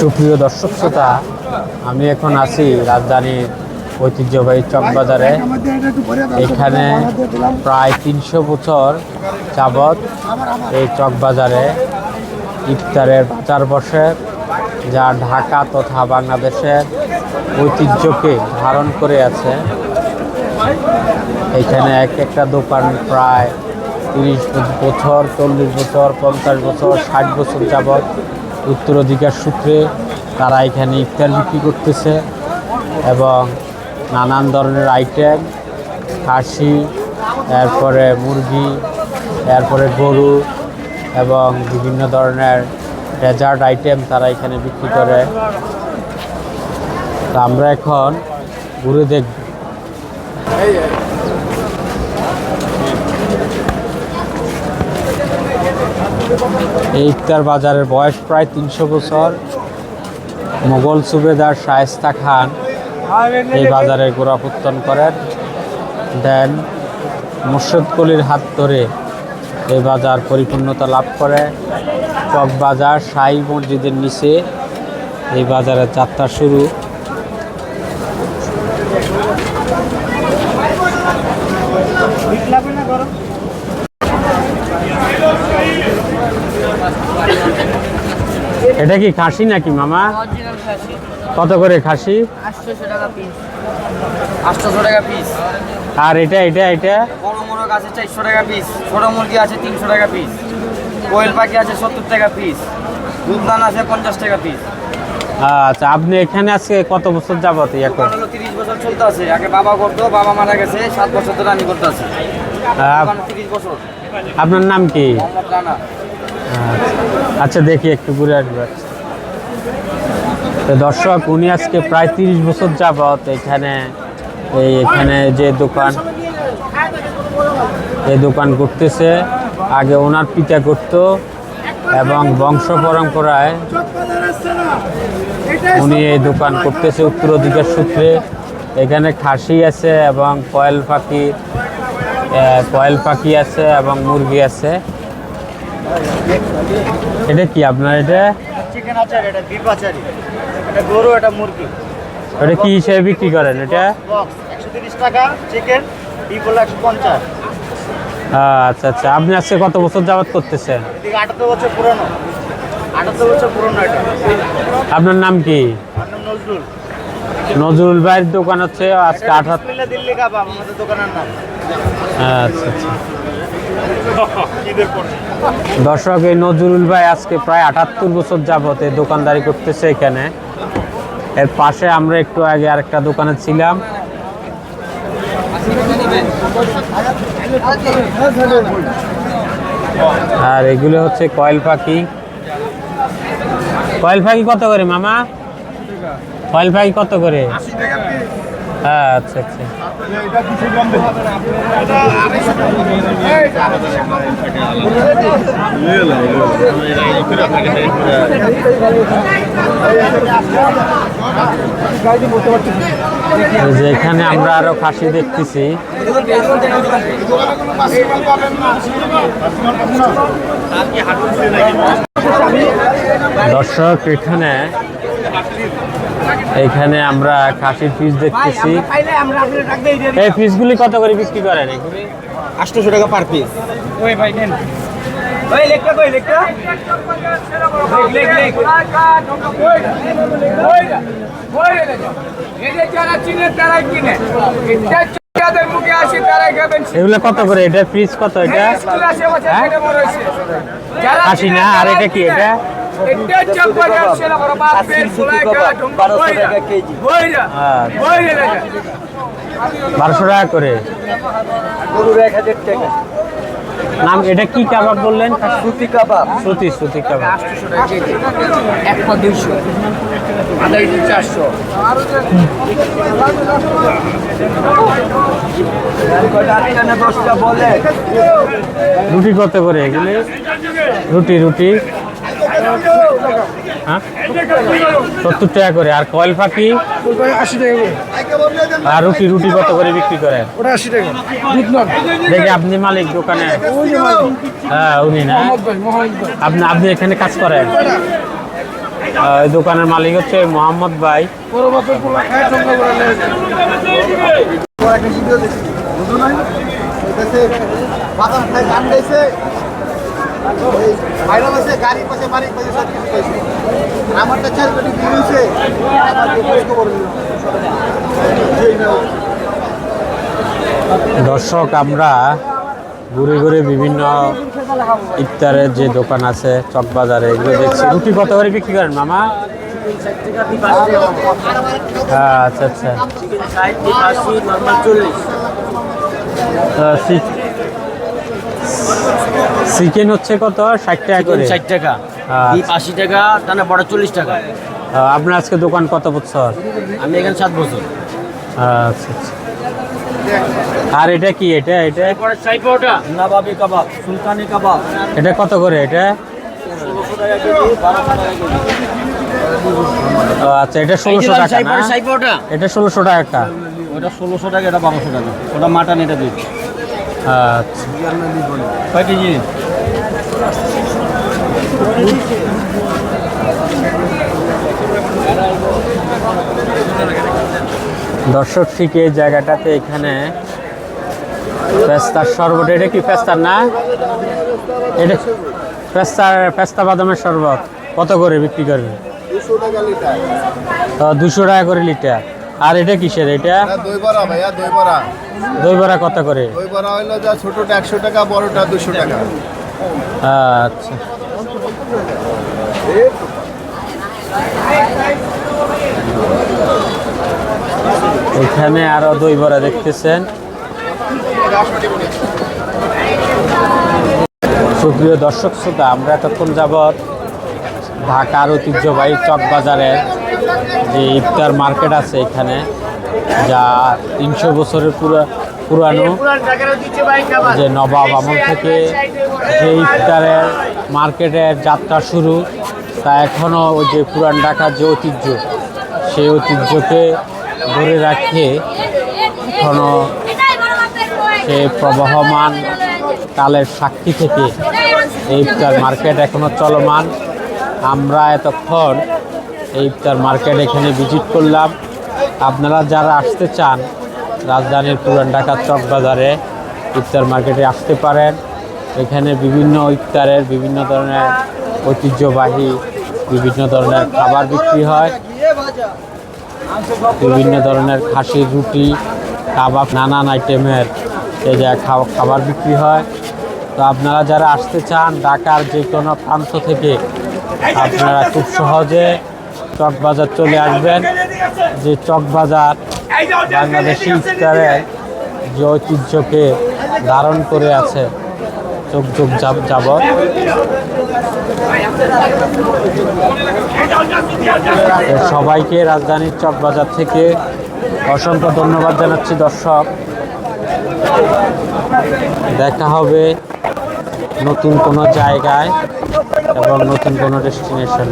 সুপ্রিয় দর্শক শ্রোতা, আমি এখন আছি রাজধানীর ঐতিহ্যবাহী চকবাজারে। এখানে প্রায় তিনশো বছর যাবৎ এই চকবাজারে ইফতারের বাজার বসে, যা ঢাকা তথা বাংলাদেশের ঐতিহ্যকে ধারণ করে আছে। এখানে এক একটা দোকান প্রায় তিরিশ বছর, চল্লিশ বছর, পঞ্চাশ বছর, ষাট বছর যাবৎ উত্তরাধিকার সূত্রে তারা এখানে ইফতার বিক্রি করতেছে এবং নানান ধরনের আইটেম খাসি, এরপরে মুরগি, এরপরে গরু এবং বিভিন্ন ধরনের ডেজার্ট আইটেম তারা এখানে বিক্রি করে। তা আমরা এখন ঘুরে দেখব। এই ইফতার বাজারের বয়স প্রায় তিনশো বছর। মোগল সুবেদার শায়েস্তা খান এই বাজারের গোড়াপত্তন করেন। দেন মুর্শদ কলির হাত ধরে এই বাজার পরিপূর্ণতা লাভ করে। চক বাজার সাই মসজিদের নিচে এই বাজারের যাত্রা শুরু। এটা কি খাসি নাকি মামা? কত করে খাসি? আটশোশো টাকা পিস আটশোশো টাকা পিস আর এটা এটা এটা? বড় মোরগ আছে চারশো টাকা পিস ছোট মুরগি আছে তিনশো টাকা পিস কোয়েল পাখি আছে সত্তর টাকা পিস দুধদান আছে পঞ্চাশ টাকা পিস আচ্ছা আপনি এখানে আজকে কত বছর যাবত দোকান হলো তিরিশ বছর চলতে আছে। আগে বাবা করতো বাবা মারা গেছে সাত বছর ধরে আমি করতে আছি। তিরিশ বছর। আপনার নাম কি? মোহাম্মদ রানা। আচ্ছা দেখি একটু ঘুরে আসবে। তো দর্শক, উনি আজকে প্রায় তিরিশ বছর যাবত এখানে, এই এখানে যে দোকান এই দোকান করতেছে। আগে ওনার পিতা করত এবং বংশ পরম্পরায় উনি এই দোকান করতেছে উত্তরাধিকার সূত্রে। এখানে খাসি আছে এবং কয়েল পাখি কয়েল পাখি আছে এবং মুরগি আছে। এটা কি আপনার এটা? চিকেন আচার এটা বিফ আচারি এটা গরু এটা মুরগি। এটা কি হিসেবে বিক্রি করেন এটা? বক্স একশো তিরিশ টাকা চিকেন বিফ হলো একশো পঞ্চাশ। আচ্ছা আচ্ছা। আপনি আজকে কত বছর যাবত করতেছেন? এদিকে আটাত্তর বছর পুরনো। আটাত্তর বছর পুরনো এটা। আপনার নাম কি? নজরুল। নজরুল ভাইয়ের দোকান হচ্ছে আজকে আঠাত্তর দিল্লি কাবাব আমাদের দোকানের নাম। আচ্ছা আচ্ছা। দর্শক এই নজরুল ভাই আজকে প্রায় আটাত্তর বছর যাবত এই দোকানদারি করতেছে এখানে। এর পাশে আমরা একটু আগে আরেকটা দোকানে ছিলাম। আর এগুলো হচ্ছে কয়েল পাখি। কয়েল পাখি কত করে মামা? কয়েল পাখি কত করে? আচ্ছা আচ্ছা। এই আমরা আরও খাসি দেখতেছি। দর্শক এখানে এখানে আমরা খাসির পিস দেখতেছি। এই পিসগুলি কত করে বিক্রি করেন এগুলি? আটশোশো টাকা পার পিস ওই ভাই নেন। এগুলো কত করে? এটা পিস কত এটা? খাসি না? আর এটা কি এটা? বারোশো টাকা করে গরুর এক হাজার টাকা। নাম এটা কি কাবাব বললেন? সুতি কাবাব। সুতি সুতি কাবাব। এক পা দুইশো। আধা কেজি চারশো। দশটা রুটি কত করে এগুলি? রুটি রুটি। সত্তর টাকা করে। আর আর রুটি কত করে বিক্রি দেখি আপনি মালিক দোকানে। হ্যাঁ উনি না? আপনি আপনি এখানে কাজ করেন? দোকানের মালিক হচ্ছে মোহাম্মদ ভাই। বাদাম খাই গান গাইছে ভাইরাল আছে গাড়ি পাশে বাড়ি পাশে সব কিছু পাইছে। আমারটা নাও। দর্শক আমরা ঘুরে ঘুরে বিভিন্ন ইফতারের যে দোকান আছে চকবাজারে এগুলো দেখছি। রুটি কত করে বিক্রি করেন মামা? হ্যাঁ আচ্ছা। আচ্ছা চিকেন হচ্ছে কত? ষাট টাকা করে। ষাট টাকা। আচ্ছা। আশি টাকা টানা বড় চল্লিশ টাকা। আপনার আজকে দোকান কত বছর? আমি এখানে সাত বছর। আচ্ছা আচ্ছা। আর এটা কি? এটা এটা? নবাবি কাবাব সুলতানি কাবাব। এটা কত করে এটা? ষোলোশো টাকা কেজি বারোশো টাকা কেজি। আচ্ছা এটা ষোলোশো টাকা না? এটা ষোলোশো টাকা। ওটা ষোলোশো টাকা এটা বারোশো টাকা। ওটা মাটন এটা দিই। আচ্ছা দর্শক ঠিক এই জায়গাটাতে এখানে পেস্তার শরবত, এটা কি পেস্তার না? এটা পেস্তার পেস্তা বাদামের শরবত। কত করে বিক্রি করবে? দুশো টাকা করে লিটার। আর এটা কিসের এটা? দই বড়া ভাইয়া দই বড়া। দই বড়া কত করে? দই বড়া হইল যা ছোটটা একশো টাকা বড়টা দুশো টাকা। আচ্ছা। এখানে আরও দই বড়া দেখতেছেন। সুপ্রিয় দর্শক শ্রোতা আমরা এতক্ষণ যাবৎ ঢাকার ঐতিহ্যবাহী চকবাজারের যে ইফতার মার্কেট আছে এখানে, যা তিনশো বছরের পুরো পুরানো, যে নবাব আমল থেকে যে ইফতারের মার্কেটের যাত্রা শুরু, তা এখনও ওই যে পুরান ঢাকার যে ঐতিহ্য, সেই ঐতিহ্যকে ধরে রাখে এখনও সে প্রবহমান কালের সাক্ষী থেকে এই ইফতার মার্কেট এখনও চলমান। আমরা এতক্ষণ এই ইফতার মার্কেট এখানে ভিজিট করলাম। আপনারা যারা আসতে চান, রাজধানীর পুরান ঢাকার চকবাজারে ইফতার মার্কেটে আসতে পারেন। এখানে বিভিন্ন ইফতারের, বিভিন্ন ধরনের ঐতিহ্যবাহী, বিভিন্ন ধরনের খাবার বিক্রি হয়। বিভিন্ন ধরনের খাসির রুটি, কাবাব, নানান আইটেমের এই খাওয়া- খাবার বিক্রি হয়। তো আপনারা যারা আসতে চান, ঢাকার যে কোনো প্রান্ত থেকে, আপনারা খুব সহজে চকবাজার চলে আসবেন, যে চকবাজার বাংলাদেশি ইফতারের যে ঐতিহ্যকে ধারণ করে আছে চোখ চোখ যাব- যাবত তো সবাইকে রাজধানীর চকবাজার থেকে অসংখ্য ধন্যবাদ জানাচ্ছি দর্শক। দেখা হবে নতুন কোনো জায়গায় এবং নতুন কোনো ডেস্টিনেশন।